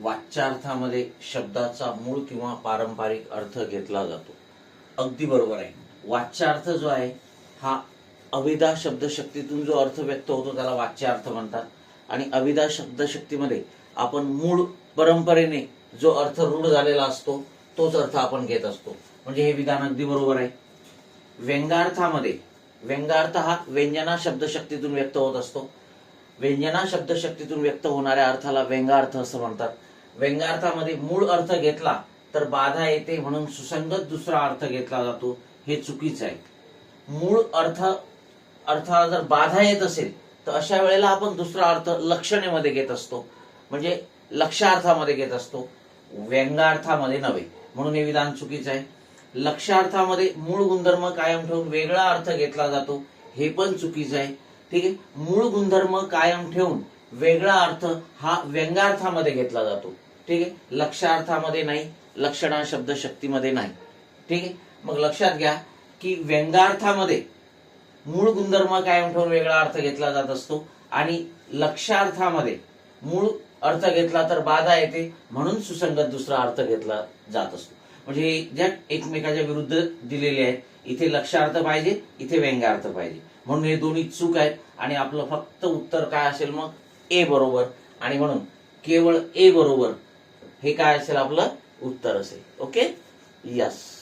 वाच्यार्थामध्ये शब्दाचा मूळ किंवा पारंपरिक अर्थ घेतला जातो. अगदी बरोबर आहे. वाच्यार्थ जो आहे हा अविदा शब्दशक्तीतून जो अर्थ व्यक्त होतो त्याला वाच्यार्थ म्हणतात. आणि अविदा शब्दशक्तीमध्ये आपण मूळ परंपरेने जो अर्थ रूढ झालेला असतो तोच अर्थ आपण घेत असतो. म्हणजे हे विधान अगदी बरोबर आहे. व्यंगार्थामध्ये व्यंगार्थ हा व्यंजना शब्दशक्तीतून व्यक्त होत असतो. व्यंजना शब्दशक्तीतून व्यक्त होणाऱ्या अर्थाला व्यंगार्थ असं म्हणतात. व्यंगार्थामध्ये मूळ अर्थ घेतला तर बाधा येते म्हणून सुसंगत दुसरा अर्थ घेतला जातो. हे चुकीचं आहे. मूळ अर्थ अर्थाला जर बाधा येत असेल तर अशा वेळेला आपण दुसरा अर्थ लक्षणेमध्ये घेत असतो. म्हणजे लक्षार्थामध्ये घेत असतो. व्यंगार्थामध्ये नव्हे. म्हणून हे विधान चुकीचं आहे. लक्षार्थामध्ये मूळ गुणधर्म कायम ठेवून वेगळा अर्थ घेतला जातो हे पण चुकीचं आहे. ठीक आहे? मूळ गुणधर्म कायम ठेवून वेगळा अर्थ हा व्यंगार्थामध्ये घेतला जातो. ठीक आहे? लक्षार्थामध्ये नाही लक्षणा शब्द शक्तीमध्ये नाही. ठीक आहे? मग लक्षात घ्या की व्यंगार्थामध्ये मूळ गुणधर्म कायम ठेवून वेगळा अर्थ घेतला जात असतो आणि लक्षार्थामध्ये मूळ अर्थ घेतला तर बाधा येते म्हणून सुसंगत दुसरा अर्थ घेतला जात असतो. म्हणजे हे ज्या एकमेकाच्या विरुद्ध दिलेले आहेत इथे लक्षार्थ पाहिजे इथे व्यंगार्थ पाहिजे. म्हणून हे दोन्ही चूक आहेत आणि आपलं फक्त उत्तर काय असेल मग ए बरोबर आणि म्हणून केवळ ए बरोबर हे काय असेल आपलं? उत्तर असेल. Okay yes